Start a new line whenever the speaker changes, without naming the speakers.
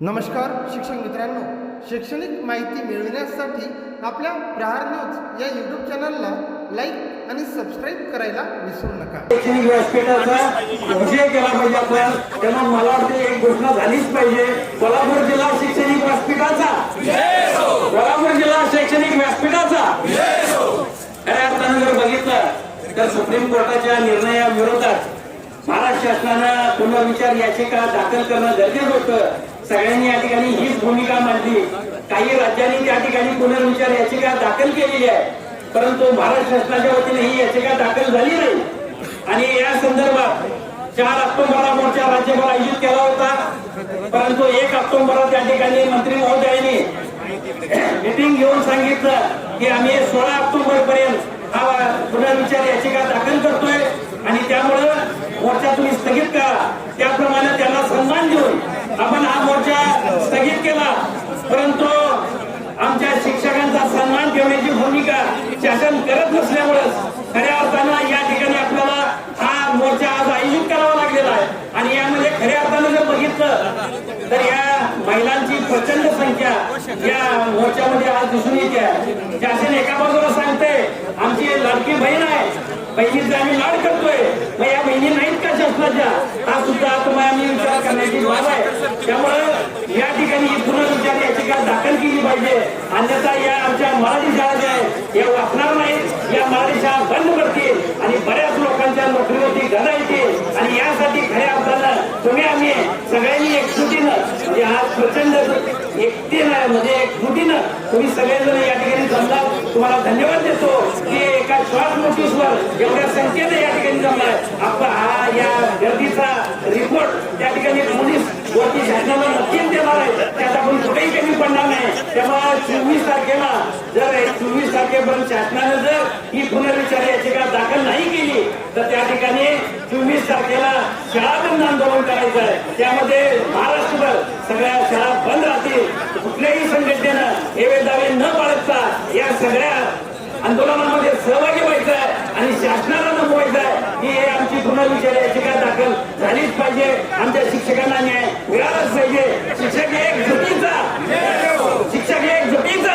नमस्कार शिक्षक मित्रांनो. शैक्षणिक माहिती मिळविण्यासाठी आपल्या प्रहार न्यूज या यूट्यूब चॅनलला लाईक आणि सबस्क्राईब करायला विसरू नका.
शैक्षणिक व्यासपीठाचा विजय केला पाहिजे आपण मला वाटते एक घोषणा झालीच पाहिजे. कोल्हापूर जिल्हा शैक्षणिक व्यासपीठाचा. कोल्हापूर जिल्हा शैक्षणिक व्यासपीठाचा. खऱ्या अर्थानं जर बघितलं तर सुप्रीम कोर्टाच्या निर्णयाविरोधात महाराष्ट्र शासनानं पुनर्विचार याचिका दाखल करणं गरजेचं होतं. सगळ्यांनी या ठिकाणी हीच भूमिका मांडली. काही राज्यांनी त्या ठिकाणी पुनर्विचार याचिका दाखल केलेली आहे. परंतु महाराष्ट्र शासनाच्या वतीने ही याचिका दाखल झाली नाही. आणि या संदर्भात चार ऑक्टोबरला मोर्चा राज्यभर आयोजित केला होता. परंतु एक ऑक्टोबरला त्या ठिकाणी मंत्री महोदयांनी मिटिंग घेऊन सांगितलं की आम्ही सोळा ऑक्टोबर पर्यंत हा पुनर्विचार याचिका दाखल करतोय आणि त्यामुळं मोर्चा तुम्ही स्थगित करा त्याप्रमाणे त्यांना सन्मान देऊन आपण हा मोर्चा स्थगित केला परंतु आमच्या शिक्षकांचा सन्मान ठेवण्याची भूमिका शासन करत नसल्यामुळेच खऱ्या अर्थानं या ठिकाणी आपल्याला हा मोर्चा आज आयोजित करावा लागलेला आहे आणि यामध्ये खऱ्या अर्थानं जर बघितलं तर या महिलांची प्रचंड संख्या या मोर्चामध्ये आज दिसून येते. शासन एका बाजूला सांगते आमची लाडकी बहीण आहे. बहिणीचा आम्ही लाड करतोय. मग या बहिणी नाहीत का शासनाच्या? हा सुद्धा तुम्हाला आम्ही विचार करण्याची बाब आहे. त्यामुळं या ठिकाणी ही पुनर्विचार याचिका दाखल केली पाहिजे. अन्यथा या आमच्या मराठी शाळा ज्या आहेत या वाचणार नाहीत. या मराठी शाळा बंद करतील. आणि बऱ्याच लोकांच्या नोकरीवर गदा येतील आणि यासाठी खऱ्या अर्थानं तुम्ही आम्ही सगळ्यांनी एकजुटीनं म्हणजे हा प्रचंड एकटीनं म्हणजे एकजुटीनं तुम्ही सगळेजण या ठिकाणी जमला तुम्हाला धन्यवाद देतो की एका श्वास नोटीसवर एवढ्या संख्येनं या ठिकाणी जमलाय. आपण हा या गर्दीचा रिपोर्ट त्या ठिकाणी पोलीस वरती शासनाला नक्कीच देणार आहे. त्यात आपण कुठेही कमी पडणार नाही. तेव्हा चोवीस तारखेला जर चोवीस तारखेपर्यंत शासनानं जर ही पुनर्विचार याचिका दाखल नाही केली तर त्या ठिकाणी चोवीस तारखेला शाळा बंद आंदोलन करायचं आहे त्यामध्ये महाराष्ट्रभर सगळ्या शाळा बंद राहतील. कुठल्याही संघटनेनं हे दावे न बाळगता या सगळ्या आंदोलनामध्ये सहभागी व्हायचं आहे आणि शासनाला नमवायचं आहे की हे आमची पुनर्विचार याचिका दाखल झालीच पाहिजे. आमच्या शिक्षकांना न्याय मिळालाच पाहिजे. शिक्षक एक जुटीचा शिक्षक एक जुटीचा